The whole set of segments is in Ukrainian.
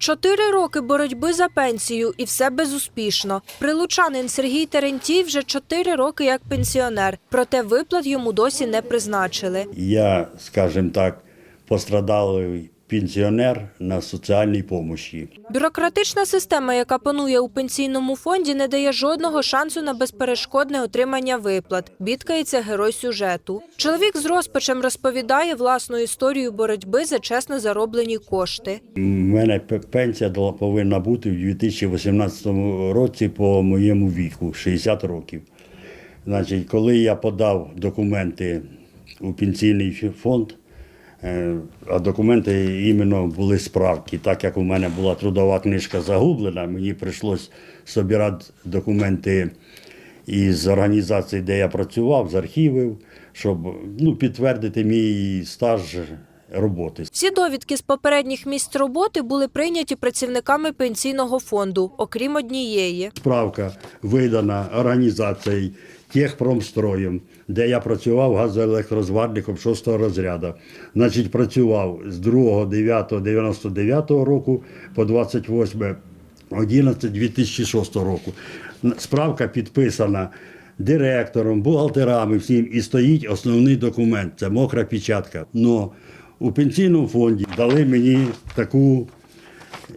Чотири роки боротьби за пенсію і все безуспішно. Прилучанин Сергій Терентій вже чотири роки як пенсіонер, проте виплат йому досі не призначили. Я, скажімо так, пострадалий пенсіонер на соціальній допомогі. Бюрократична система, яка панує у пенсійному фонді, не дає жодного шансу на безперешкодне отримання виплат. Бідкається герой сюжету. Чоловік з розпачем розповідає власну історію боротьби за чесно зароблені кошти. У мене пенсія повинна бути в 2018 році по моєму віку, 60 років. Значить, коли я подав документи у пенсійний фонд, а документи іменно були справки. Так як у мене була трудова книжка загублена, мені прийшлось збирати документи із організації, де я працював, з архівів, щоб ну, підтвердити мій стаж роботи. Всі довідки з попередніх місць роботи були прийняті працівниками пенсійного фонду, окрім однієї. Справка видана організацією Техпромстроєм, де я працював газоелектрозварником 6 розряду. Значить, працював з 2.9.99 року по 28.11.2006 року. Справка підписана директором, бухгалтерами, всім, і стоїть основний документ це мокра печатка. Но у пенсійному фонді дали мені таку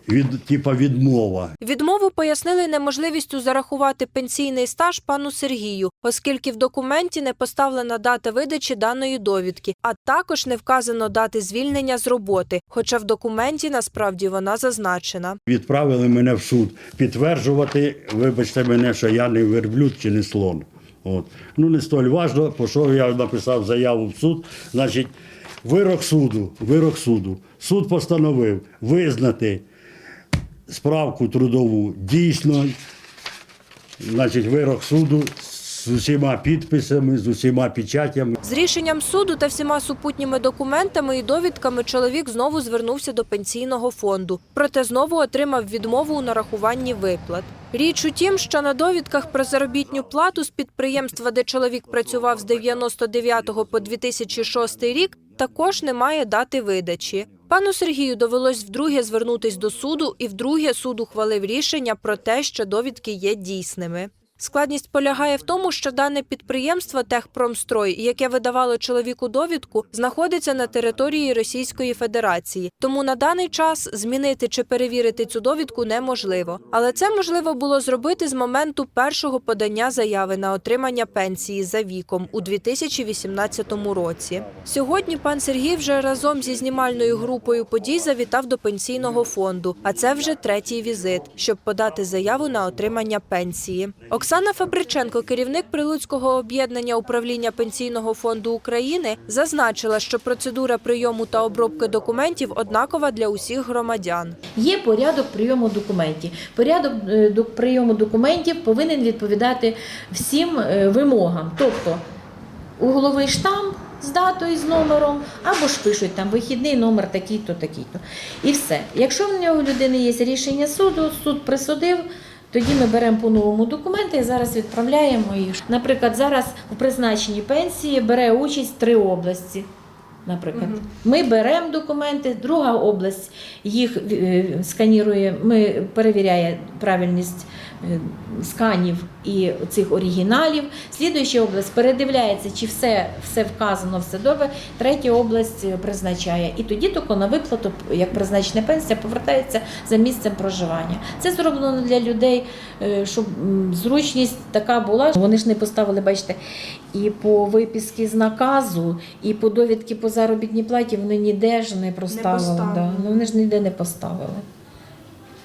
від, типа відмова. Відмову пояснили неможливістю зарахувати пенсійний стаж пану Сергію, оскільки в документі не поставлена дата видачі даної довідки, а також не вказано дати звільнення з роботи, хоча в документі насправді вона зазначена. Відправили мене в суд підтверджувати, вибачте мене, що я не верблюд чи не слон. От. Ну, не столь важливо, пішов, я написав заяву в суд. Значить, вирок суду, вирок суду. Суд постановив визнати справку трудову дійсно. Значить, вирок суду з усіма підписами, з усіма печатями. З рішенням суду та всіма супутніми документами і довідками чоловік знову звернувся до пенсійного фонду, проте знову отримав відмову у нарахуванні виплат. Річ у тім, що на довідках про заробітню плату з підприємства, де чоловік працював з 99 по 2006 рік, також немає дати видачі. Пану Сергію довелось вдруге звернутись до суду, і вдруге суд ухвалив рішення про те, що довідки є дійсними. Складність полягає в тому, що дане підприємство Техпромстрой, яке видавало чоловіку довідку, знаходиться на території Російської Федерації. Тому на даний час змінити чи перевірити цю довідку неможливо. Але це можливо було зробити з моменту першого подання заяви на отримання пенсії за віком у 2018 році. Сьогодні пан Сергій вже разом зі знімальною групою подій завітав до пенсійного фонду. А це вже третій візит, щоб подати заяву на отримання пенсії. Оксана Фабриченко, керівник Прилуцького об'єднання управління пенсійного фонду України, зазначила, що процедура прийому та обробки документів однакова для усіх громадян. Є порядок прийому документів. Порядок е, прийому документів повинен відповідати всім е, вимогам. Тобто угловий штамп з датою з номером, або ж пишуть там вихідний номер такий-то, такий-то. І все. Якщо в нього людини є рішення суду, суд присудив. Тоді ми беремо по новому документи і зараз відправляємо їх. Наприклад, зараз у призначенні пенсії бере участь три області. Наприклад, ми беремо документи, друга область їх е, сканірує, ми перевіряє правильність е, сканів і цих оригіналів. Слідуюча область передивляється, чи все, все вказано, все добре. Третя область е, призначає. І тоді тільки на виплату, як призначена пенсія, повертається за місцем проживання. Це зроблено для людей, е, щоб зручність така була. Вони ж не поставили, бачите, і по виписки з наказу, і по довідки по заробітній платі вони ніде ж не проставили. поставили. Да. Ну, вони ж ніде не поставили.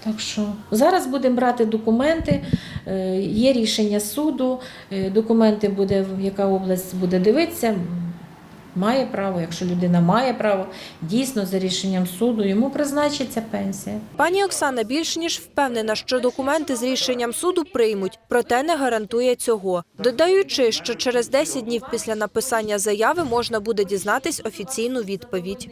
Так що зараз будемо брати документи, е, є рішення суду, е, документи буде, яка область буде дивитися. Має право, якщо людина має право, дійсно за рішенням суду йому призначиться пенсія. Пані Оксана більш ніж впевнена, що документи з рішенням суду приймуть, проте не гарантує цього. Додаючи, що через 10 днів після написання заяви можна буде дізнатись офіційну відповідь.